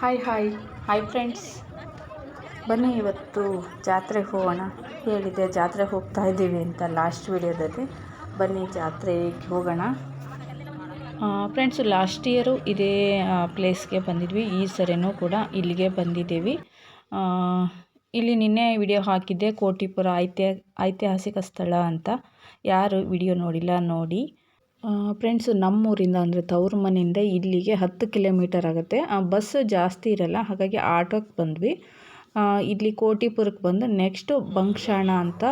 Hi hi hi friends ಬನ್ನಿ ಇವತ್ತು ಜಾತ್ರೆಗೆ ಹೋಗೋಣ. ಹೇಳಿದೆ ಜಾತ್ರೆಗೆ ಹೋಗ್ತಾ ಇದ್ದೀವಿ ಅಂತ ಲಾಸ್ಟ್ ವಿಡಿಯೋದಲ್ಲಿ. ಬನ್ನಿ ಜಾತ್ರೆಗೆ ಹೋಗೋಣ. ಫ್ರೆಂಡ್ಸ್ ಲಾಸ್ಟ್ ಇಯರು ಇದೇ ಪ್ಲೇಸ್ಗೆ ಬಂದಿದ್ವಿ. ಈ ಸರಿನೂ ಕೂಡ ಇಲ್ಲಿಗೆ ಬಂದಿದ್ದೀವಿ. ಇಲ್ಲಿ ನಿನ್ನೆ ವಿಡಿಯೋ ಹಾಕಿದ್ದೆ ಕೋಟಿಪುರ ಐತಿಹ ಐತಿಹಾಸಿಕ ಸ್ಥಳ ಅಂತ. ಯಾರು ವಿಡಿಯೋ ನೋಡಿಲ್ಲ, ನೋಡಿ. ಫ್ರೆಂಡ್ಸ್ ನಮ್ಮೂರಿಂದ ಅಂದರೆ ತವ್ರ ಮನೆಯಿಂದ ಇಲ್ಲಿಗೆ ಹತ್ತು ಕಿಲೋಮೀಟರ್ ಆಗುತ್ತೆ. ಬಸ್ ಜಾಸ್ತಿ ಇರಲ್ಲ, ಹಾಗಾಗಿ ಆಟೋಕ್ಕೆ ಬಂದ್ವಿ. ಇಲ್ಲಿ ಕೋಟಿಪುರಕ್ಕೆ ಬಂದು ನೆಕ್ಸ್ಟು ಬಂಕ್ಷಾಣ ಅಂತ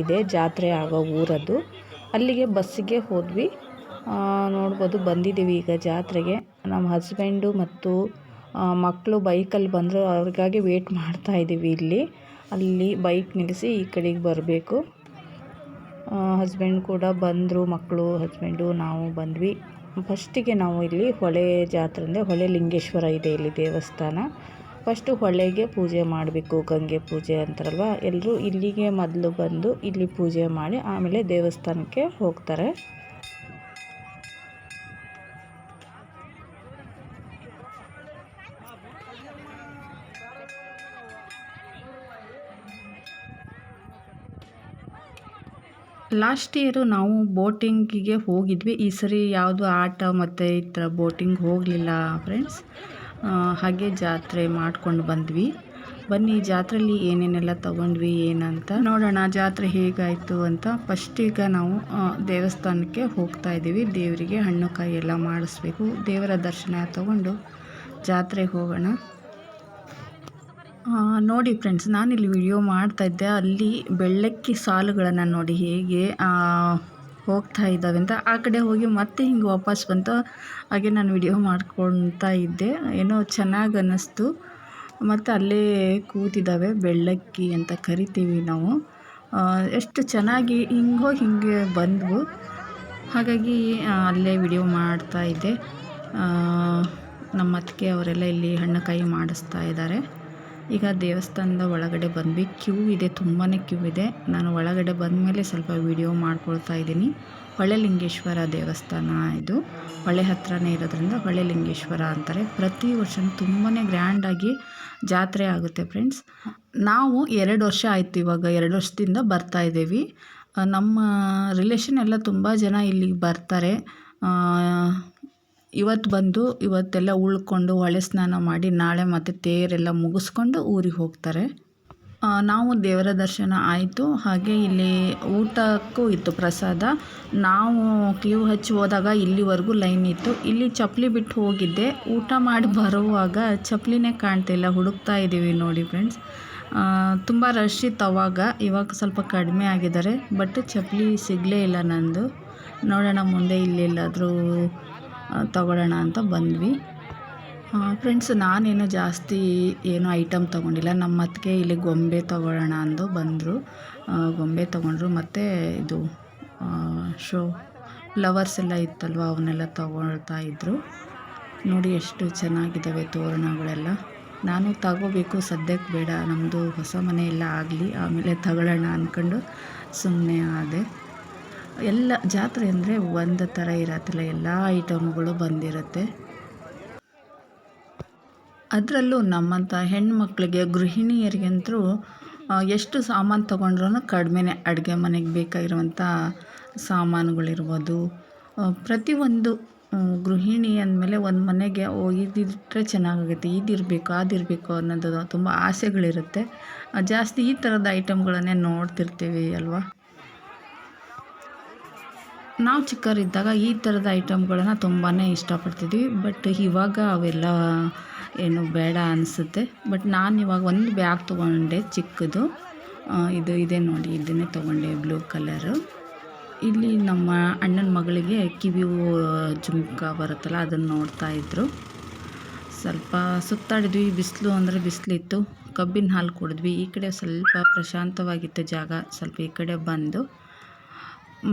ಇದೆ ಜಾತ್ರೆ ಆಗೋ ಊರದ್ದು. ಅಲ್ಲಿಗೆ ಬಸ್ಸಿಗೆ ಹೋದ್ವಿ. ನೋಡ್ಬೋದು ಬಂದಿದ್ದೀವಿ ಈಗ ಜಾತ್ರೆಗೆ. ನಮ್ಮ ಹಸ್ಬೆಂಡು ಮತ್ತು ಮಕ್ಕಳು ಬೈಕಲ್ಲಿ ಬಂದರು, ಅವ್ರಿಗಾಗಿ ವೇಟ್ ಮಾಡ್ತಾ ಇದ್ದೀವಿ ಇಲ್ಲಿ. ಅಲ್ಲಿ ಬೈಕ್ ನಿಲ್ಲಿಸಿ ಈ ಕಡೆಗೆ ಬರಬೇಕು. ಹಸ್ಬೆಂಡ್ ಕೂಡ ಬಂದರು, ಮಕ್ಕಳು ಹಸ್ಬೆಂಡು ನಾವು ಬಂದ್ವಿ. ಫಸ್ಟಿಗೆ ನಾವು ಇಲ್ಲಿ ಹೊಳೆ ಜಾತ್ರೆ ಅಂದರೆ ಹೊಳೆ ಲಿಂಗೇಶ್ವರ ಇದೆ ಇಲ್ಲಿ ದೇವಸ್ಥಾನ. ಫಸ್ಟು ಹೊಳೆಗೆ ಪೂಜೆ ಮಾಡಬೇಕು, ಗಂಗೆ ಪೂಜೆ ಅಂತಾರಲ್ವ? ಎಲ್ಲರೂ ಇಲ್ಲಿಗೆ ಮೊದಲು ಬಂದು ಇಲ್ಲಿ ಪೂಜೆ ಮಾಡಿ ಆಮೇಲೆ ದೇವಸ್ಥಾನಕ್ಕೆ ಹೋಗ್ತಾರೆ. ಲಾಸ್ಟ್ ಇಯರು ನಾವು ಬೋಟಿಂಗಿಗೆ ಹೋಗಿದ್ವಿ. ಈ ಸರಿ ಯಾವುದು ಆಟ ಮತ್ತು ಈ ಥರ ಬೋಟಿಂಗ್ ಹೋಗಲಿಲ್ಲ ಫ್ರೆಂಡ್ಸ್ ಹಾಗೆ ಜಾತ್ರೆ ಮಾಡ್ಕೊಂಡು ಬಂದ್ವಿ. ಬನ್ನಿ ಜಾತ್ರೆಯಲ್ಲಿ ಏನೇನೆಲ್ಲ ತಗೊಂಡ್ವಿ, ಏನಂತ ನೋಡೋಣ. ಜಾತ್ರೆ ಹೇಗಾಯಿತು ಅಂತ ಫಸ್ಟ್ ಈಗ ನಾವು ದೇವಸ್ಥಾನಕ್ಕೆ ಹೋಗ್ತಾ ಇದ್ದೀವಿ. ದೇವರಿಗೆ ಹಣ್ಣು ಕಾಯಿ ಎಲ್ಲ ಮಾಡಿಸ್ಬೇಕು. ದೇವರ ದರ್ಶನ ತಗೊಂಡು ಜಾತ್ರೆಗೆ ಹೋಗೋಣ. ನೋಡಿ ಫ್ರೆಂಡ್ಸ್ ನಾನಿಲ್ಲಿ ವಿಡಿಯೋ ಮಾಡ್ತಾ ಇದ್ದೆ. ಅಲ್ಲಿ ಬೆಳ್ಳಕ್ಕಿ ಸಾಲುಗಳನ್ನು ನೋಡಿ ಹೇಗೆ ಹೋಗ್ತಾ ಇದ್ದಾವೆ ಅಂತ. ಆ ಕಡೆ ಹೋಗಿ ಮತ್ತೆ ಹಿಂಗೆ ವಾಪಸ್ ಬಂತು ಹಾಗೆ ನಾನು ವಿಡಿಯೋ ಮಾಡ್ಕೊಳ್ತಾ ಇದ್ದೆ. ಏನೋ ಚೆನ್ನಾಗಿ ಅನ್ನಿಸ್ತು. ಮತ್ತು ಅಲ್ಲೇ ಕೂತಿದ್ದಾವೆ, ಬೆಳ್ಳಕ್ಕಿ ಅಂತ ಕರಿತೀವಿ ನಾವು. ಎಷ್ಟು ಚೆನ್ನಾಗಿ ಹಿಂಗೋ ಹೋಗಿ ಬಂದವು. ಹಾಗಾಗಿ ಅಲ್ಲೇ ವಿಡಿಯೋ ಮಾಡ್ತಾ ಇದ್ದೆ. ನಮ್ಮ ಅತ್ತಿಗೆ ಅವರೆಲ್ಲ ಇಲ್ಲಿ ಹಣ್ಣಕಾಯಿ ಮಾಡಿಸ್ತಾ ಇದ್ದಾರೆ. ಈಗ ದೇವಸ್ಥಾನದ ಒಳಗಡೆ ಬಂದ್ವಿ. ಕ್ಯೂ ಇದೆ ತುಂಬಾ ಕ್ಯೂ ಇದೆ. ನಾನು ಒಳಗಡೆ ಬಂದಮೇಲೆ ಸ್ವಲ್ಪ ವಿಡಿಯೋ ಮಾಡ್ಕೊಳ್ತಾ ಇದ್ದೀನಿ. ಹೊಳೆಲಿಂಗೇಶ್ವರ ದೇವಸ್ಥಾನ ಇದು. ಹೊಳೆ ಹತ್ರನೇ ಇರೋದ್ರಿಂದ ಹೊಳೆಲಿಂಗೇಶ್ವರ ಅಂತಾರೆ. ಪ್ರತಿ ವರ್ಷ ತುಂಬಾ ಗ್ರ್ಯಾಂಡಾಗಿ ಜಾತ್ರೆ ಆಗುತ್ತೆ ಫ್ರೆಂಡ್ಸ್. ನಾವು ಎರಡು ವರ್ಷ ಆಯಿತು ಇವಾಗ, ಎರಡು ವರ್ಷದಿಂದ ಬರ್ತಾ ಇದ್ದೀವಿ. ನಮ್ಮ ರಿಲೇಷನ್ ಎಲ್ಲ ತುಂಬ ಜನ ಇಲ್ಲಿಗೆ ಬರ್ತಾರೆ. ಇವತ್ತು ಬಂದು ಇವತ್ತೆಲ್ಲ ಉಳ್ಕೊಂಡು ಹೊಳೆ ಸ್ನಾನ ಮಾಡಿ ನಾಳೆ ಮತ್ತೆ ತೇರೆಲ್ಲ ಮುಗಿಸ್ಕೊಂಡು ಊರಿಗೆ ಹೋಗ್ತಾರೆ. ನಾವು ದೇವರ ದರ್ಶನ ಆಯಿತು. ಹಾಗೆ ಇಲ್ಲಿ ಊಟಕ್ಕೂ ಇತ್ತು ಪ್ರಸಾದ. ನಾವು ಕ್ಯೂ ಹಚ್ಚಿ ಹೋದಾಗ ಇಲ್ಲಿವರೆಗೂ ಲೈನ್ ಇತ್ತು. ಇಲ್ಲಿ ಚಪ್ಪಲಿ ಬಿಟ್ಟು ಹೋಗಿದ್ದೆ. ಊಟ ಮಾಡಿ ಬರುವಾಗ ಚಪ್ಪಲಿನೇ ಕಾಣ್ತಿಲ್ಲ ಹುಡುಕ್ತಾ ಇದ್ದೀವಿ ನೋಡಿ ಫ್ರೆಂಡ್ಸ್ ತುಂಬ ರಶ್ ಇತ್ತು ಅವಾಗ. ಇವಾಗ ಸ್ವಲ್ಪ ಕಡಿಮೆ ಆಗಿದ್ದಾರೆ. ಬಟ್ ಚಪ್ಪಲಿ ಸಿಗಲೇ ಇಲ್ಲ ನಂದು. ನೋಡೋಣ ಮುಂದೆ ಇಲ್ಲೆಲ್ಲಾದರೂ ತಗೊಳ್ಳೋಣ ಅಂತ ಬಂದ್ವಿ. ಫ್ರೆಂಡ್ಸ್ ನಾನೇನು ಜಾಸ್ತಿ ಏನು ಐಟಮ್ ತೊಗೊಂಡಿಲ್ಲ. ನಮ್ಮ ಅತ್ತಿಗೆ ಇಲ್ಲಿ ಗೊಂಬೆ ತೊಗೊಳ್ಳೋಣ ಅಂದು ಬಂದರು. ಗೊಂಬೆ ತೊಗೊಂಡ್ರು. ಮತ್ತು ಇದು ಶೋ ಫ್ಲವರ್ಸ್ ಎಲ್ಲ ಇತ್ತಲ್ವ, ಅವನ್ನೆಲ್ಲ ತೊಗೊಳ್ತಾ ಇದ್ದರು ನೋಡಿ ಎಷ್ಟು ಚೆನ್ನಾಗಿದ್ದಾವೆ ತೋರಣಗಳೆಲ್ಲ. ನಾನು ತಗೋಬೇಕು, ಸದ್ಯಕ್ಕೆ ಬೇಡ. ನಮ್ಮದು ಹೊಸ ಮನೆ ಎಲ್ಲ ಆಗಲಿ, ಆಮೇಲೆ ತಗೊಳ್ಳೋಣ ಅಂದ್ಕೊಂಡು ಸುಮ್ಮನೆ ಆದೆ. ಎಲ್ಲ ಜಾತ್ರೆ ಅಂದರೆ ಒಂದು ಥರ ಇರತ್ತಲ್ಲ, ಎಲ್ಲ ಐಟಮ್ಗಳು ಬಂದಿರುತ್ತೆ. ಅದರಲ್ಲೂ ನಮ್ಮಂಥ ಹೆಣ್ಮಕ್ಳಿಗೆ, ಗೃಹಿಣಿಯರಿಗಂತೂ ಎಷ್ಟು ಸಾಮಾನು ತೊಗೊಂಡ್ರೂ ಕಡಿಮೆನೇ ಅಡುಗೆ ಮನೆಗೆ ಬೇಕಾಗಿರುವಂಥ ಸಾಮಾನುಗಳಿರ್ಬೋದು. ಪ್ರತಿಯೊಂದು ಗೃಹಿಣಿ ಅಂದಮೇಲೆ ಒಂದು ಮನೆಗೆ, ಓ ಇದಿಟ್ಟರೆ ಚೆನ್ನಾಗಾಗುತ್ತೆ, ಇದಿರಬೇಕು, ಅದಿರಬೇಕು ಅನ್ನೋದು ತುಂಬ ಆಸೆಗಳಿರುತ್ತೆ. ಜಾಸ್ತಿ ಈ ಥರದ ಐಟಮ್ಗಳನ್ನೇ ನೋಡ್ತಿರ್ತೀವಿ ಅಲ್ವಾ? ನಾವು ಚಿಕ್ಕವರಿದ್ದಾಗ ಈ ಥರದ ಐಟಮ್ಗಳನ್ನು ತುಂಬಾ ಇಷ್ಟಪಡ್ತಿದ್ವಿ. ಬಟ್ ಇವಾಗ ಅವೆಲ್ಲ ಏನು ಬೇಡ ಅನಿಸುತ್ತೆ. ಬಟ್ ನಾನು ಇವಾಗ ಒಂದು ಬ್ಯಾಗ್ ತೊಗೊಂಡೆ ಚಿಕ್ಕದು. ಇದು ಇದೆ ನೋಡಿ, ಇದನ್ನೇ ತೊಗೊಂಡೆ ಬ್ಲೂ ಕಲರು. ಇಲ್ಲಿ ನಮ್ಮ ಅಣ್ಣನ ಮಗಳಿಗೆ ಕಿವಿ ಜುಮ್ಕ ಬರುತ್ತಲ್ಲ, ಅದನ್ನು ನೋಡ್ತಾ ಇದ್ದರು ಸ್ವಲ್ಪ ಸುತ್ತಾಡಿದ್ವಿ, ಬಿಸಿಲು ಅಂದರೆ ಬಿಸಿಲಿತ್ತು. ಕಬ್ಬಿನ ಹಾಲು ಕುಡಿದ್ವಿ. ಈ ಕಡೆ ಸ್ವಲ್ಪ ಪ್ರಶಾಂತವಾಗಿತ್ತು ಜಾಗ, ಸ್ವಲ್ಪ ಈ ಕಡೆ ಬಂದು.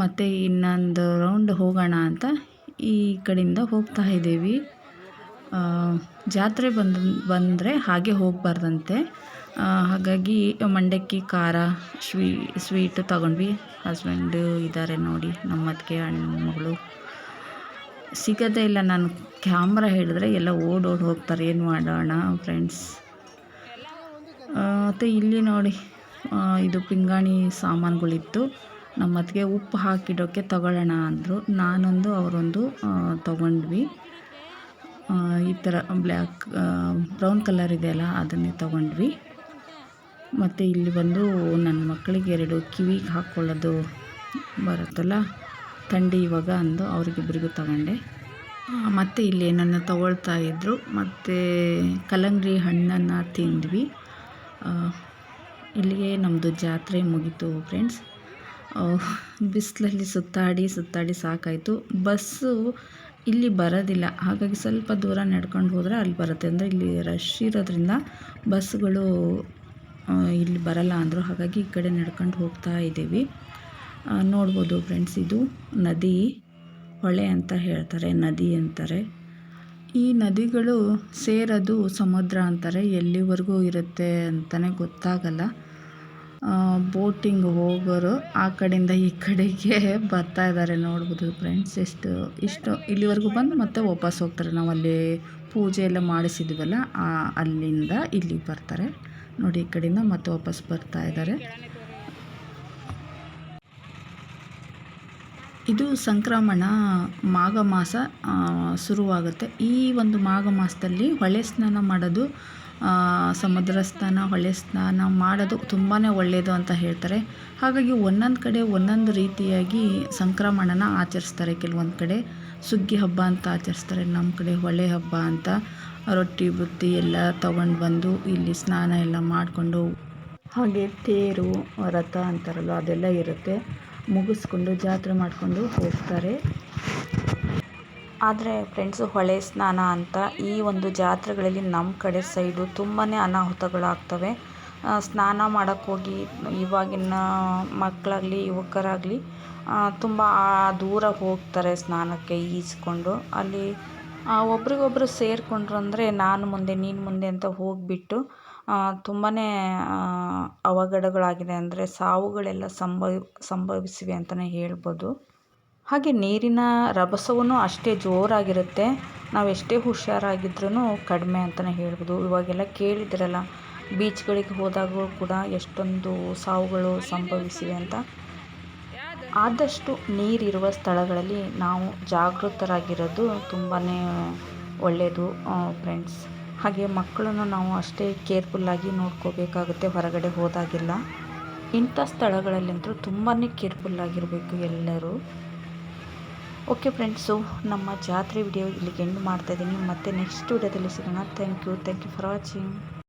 ಮತ್ತು ಇನ್ನೊಂದು ರೌಂಡ್ ಹೋಗೋಣ ಅಂತ ಈ ಕಡೆಯಿಂದ ಹೋಗ್ತಾ ಇದ್ದೀವಿ. ಜಾತ್ರೆ ಬಂದು, ಬಂದರೆ ಹಾಗೆ ಹೋಗಬಾರ್ದಂತೆ. ಹಾಗಾಗಿ ಮಂಡಕ್ಕಿ, ಖಾರ, ಸ್ವೀ ಸ್ವೀಟು ತಗೊಂಡ್ವಿ. ಹಸ್ಬೆಂಡು ಇದ್ದಾರೆ ನೋಡಿ ನಮ್ಮ ಅತ್ತಿಗೆ ಅಣ್ಣ ಮಗಳು ಸಿಗೋದೇ ಇಲ್ಲ ನಾನು ಕ್ಯಾಮ್ರಾ ಹಿಡಿದ್ರೆ ಎಲ್ಲ ಓಡೋಡಿ ಹೋಗ್ತಾರೆ. ಏನು ಮಾಡೋಣ ಫ್ರೆಂಡ್ಸ್ ಮತ್ತು ಇಲ್ಲಿ ನೋಡಿ ಇದು ಪಿಂಗಾಣಿ ಸಾಮಾನುಗಳಿತ್ತು. ನಮ್ಮ ಅತ್ತಿಗೆ ಉಪ್ಪು ಹಾಕಿಡೋಕ್ಕೆ ತಗೊಳ್ಳೋಣ ಅಂದರು. ನಾನೊಂದು, ಅವರೊಂದು ತೊಗೊಂಡ್ವಿ. ಈ ಥರ ಬ್ಲ್ಯಾಕ್ ಬ್ರೌನ್ ಕಲರ್ ಇದೆಯಲ್ಲ ಅದನ್ನೇ ತೊಗೊಂಡ್ವಿ. ಮತ್ತು ಇಲ್ಲಿ ಬಂದು ನನ್ನ ಮಕ್ಕಳಿಗೆ ಎರಡು ಕಿವಿಗೆ ಹಾಕ್ಕೊಳ್ಳೋದು ಬರುತ್ತಲ್ಲ ಥಂಡಿ ಇವಾಗ ಅಂದು ಅವ್ರಿಗಿಬ್ಬರಿಗೂ ತಗೊಂಡೆ. ಮತ್ತು ಇಲ್ಲಿ ಏನನ್ನು ತಗೊಳ್ತಾ ಇದ್ದರು ಮತ್ತು ಕಲಂಗ್ರಿ ಹಣ್ಣನ್ನು ತಿಂದ್ವಿ. ಇಲ್ಲಿಗೆ ನಮ್ಮದು ಜಾತ್ರೆ ಮುಗೀತು ಫ್ರೆಂಡ್ಸ್ ಬಿಸಿಲಲ್ಲಿ ಸುತ್ತಾಡಿ ಸುತ್ತಾಡಿ ಸಾಕಾಯಿತು. ಬಸ್ಸು ಇಲ್ಲಿ ಬರೋದಿಲ್ಲ. ಹಾಗಾಗಿ ಸ್ವಲ್ಪ ದೂರ ನಡ್ಕೊಂಡು ಹೋದರೆ ಅಲ್ಲಿ ಬರುತ್ತೆ. ಅಂದರೆ ಇಲ್ಲಿ ರಶ್ ಇರೋದ್ರಿಂದ ಬಸ್ಸುಗಳು ಇಲ್ಲಿ ಬರಲ್ಲ ಅಂದರು. ಹಾಗಾಗಿ ಈ ಕಡೆ ನಡ್ಕೊಂಡು ಹೋಗ್ತಾ ಇದ್ದೀವಿ. ನೋಡ್ಬೋದು ಫ್ರೆಂಡ್ಸ್, ಇದು ನದಿ, ಹೊಳೆ ಅಂತ ಹೇಳ್ತಾರೆ, ನದಿ ಅಂತಾರೆ. ಈ ನದಿಗಳು ಸೇರೋದು ಸಮುದ್ರ ಅಂತಾರೆ. ಎಲ್ಲಿವರೆಗೂ ಇರುತ್ತೆ ಅಂತಲೇ ಗೊತ್ತಾಗಲ್ಲ. ಬೋಟಿಂಗ್ ಹೋಗೋರು ಆ ಕಡೆಯಿಂದ ಈ ಕಡೆಗೆ ಬರ್ತಾ ಇದ್ದಾರೆ ನೋಡ್ಬೋದು ಫ್ರೆಂಡ್ಸ್ ಎಷ್ಟು, ಇಷ್ಟು ಇಲ್ಲಿವರೆಗೂ ಬಂದು ಮತ್ತೆ ವಾಪಸ್ ಹೋಗ್ತಾರೆ. ನಾವು ಅಲ್ಲಿ ಪೂಜೆ ಎಲ್ಲ ಮಾಡಿಸಿದ್ವಲ್ಲ ಅಲ್ಲಿಂದ ಇಲ್ಲಿಗೆ ಬರ್ತಾರೆ. ನೋಡಿ, ಈ ಕಡೆಯಿಂದ ಮತ್ತೆ ವಾಪಸ್ ಬರ್ತಾ ಇದ್ದಾರೆ ಇದು ಸಂಕ್ರಮಣ ಮಾಘ ಮಾಸ ಶುರುವಾಗುತ್ತೆ. ಈ ಒಂದು ಮಾಘ ಮಾಸದಲ್ಲಿ ಹೊಳೆ ಸ್ನಾನ ಮಾಡೋದು ಸಮುದ್ರ ಸ್ನಾನ, ಹೊಳೆ ಸ್ನಾನ ಮಾಡೋದು ತುಂಬಾ ಒಳ್ಳೆಯದು ಅಂತ ಹೇಳ್ತಾರೆ. ಹಾಗಾಗಿ ಒಂದೊಂದು ಕಡೆ ಒಂದೊಂದು ರೀತಿಯಾಗಿ ಸಂಕ್ರಮಣನ ಆಚರಿಸ್ತಾರೆ ಕೆಲವೊಂದು ಕಡೆ. ಸುಗ್ಗಿ ಹಬ್ಬ ಅಂತ ಆಚರಿಸ್ತಾರೆ ನಮ್ಮ ಕಡೆ ಹೊಳೆ ಹಬ್ಬ ಅಂತ. ರೊಟ್ಟಿ, ಬುತ್ತಿ ಎಲ್ಲ ತಗೊಂಡು ಬಂದು ಇಲ್ಲಿ ಸ್ನಾನ ಎಲ್ಲ ಮಾಡಿಕೊಂಡು ಹಾಗೆ ತೇರು, ರಥ ಅಂತಾರಲ್ಲ ಅದೆಲ್ಲ ಇರುತ್ತೆ. ಮುಗಿಸ್ಕೊಂಡು ಜಾತ್ರೆ ಮಾಡಿಕೊಂಡು ಹೋಗ್ತಾರೆ. ಆದರೆ ಫ್ರೆಂಡ್ಸು ಹೊಳೆ ಸ್ನಾನ ಅಂತ ಈ ಒಂದು ಜಾತ್ರೆಗಳಲ್ಲಿ ನಮ್ಮ ಕಡೆ ಸೈಡು ತುಂಬಾ ಅನಾಹುತಗಳಾಗ್ತವೆ. ಸ್ನಾನ ಮಾಡೋಕ್ಕೋಗಿ ಇವಾಗಿನ ಮಕ್ಕಳಾಗಲಿ ಯುವಕರಾಗಲಿ ತುಂಬ ದೂರ ಹೋಗ್ತಾರೆ ಸ್ನಾನಕ್ಕೆ ಈಜಿಕೊಂಡು. ಅಲ್ಲಿ ಒಬ್ರಿಗೊಬ್ರು ಸೇರಿಕೊಂಡ್ರು ಅಂದರೆ ನಾನು ಮುಂದೆ, ನೀನು ಮುಂದೆ ಅಂತ ಹೋಗಿಬಿಟ್ಟು ತುಂಬಾ ಅವಘಡಗಳಾಗಿದೆ ಅಂದರೆ ಸಾವುಗಳೆಲ್ಲ ಸಂಭವ, ಸಂಭವಿಸಿವೆ ಅಂತಲೇ ಹೇಳ್ಬೋದು. ಹಾಗೆ ನೀರಿನ ರಭಸವೂ ಅಷ್ಟೇ ಜೋರಾಗಿರುತ್ತೆ. ನಾವು ಎಷ್ಟೇ ಹುಷಾರಾಗಿದ್ರೂ ಕಡಿಮೆ ಅಂತಲೇ ಹೇಳ್ಬೋದು. ಇವಾಗೆಲ್ಲ ಕೇಳಿದ್ರಲ್ಲ ಬೀಚ್ಗಳಿಗೆ ಹೋದಾಗೂ ಕೂಡ ಎಷ್ಟೊಂದು ಸಾವುಗಳು ಸಂಭವಿಸಿವೆ ಅಂತ. ಆದಷ್ಟು ನೀರಿರುವ ಸ್ಥಳಗಳಲ್ಲಿ ನಾವು ಜಾಗೃತರಾಗಿರೋದು ತುಂಬಾ ಒಳ್ಳೆಯದು ಫ್ರೆಂಡ್ಸ್ ಹಾಗೆ ಮಕ್ಕಳನ್ನು ನಾವು ಅಷ್ಟೇ ಕೇರ್ಫುಲ್ಲಾಗಿ ನೋಡ್ಕೋಬೇಕಾಗುತ್ತೆ, ಹೊರಗಡೆ ಹೋದಾಗೆಲ್ಲ. ಇಂಥ ಸ್ಥಳಗಳಲ್ಲಂತೂ ತುಂಬಾ ಕೇರ್ಫುಲ್ಲಾಗಿರಬೇಕು ಎಲ್ಲರೂ. ಓಕೆ ಫ್ರೆಂಡ್ಸು ನಮ್ಮ ಜಾತ್ರೆ ವಿಡಿಯೋ ಇಲ್ಲಿಗೆ ಎಂಡ್ ಮಾಡ್ತಾಯಿದ್ದೀನಿ ಮತ್ತೆ ನೆಕ್ಸ್ಟ್ ವಿಡಿಯೋದಲ್ಲಿ ಸಿಗೋಣ. Thank you thank you for watching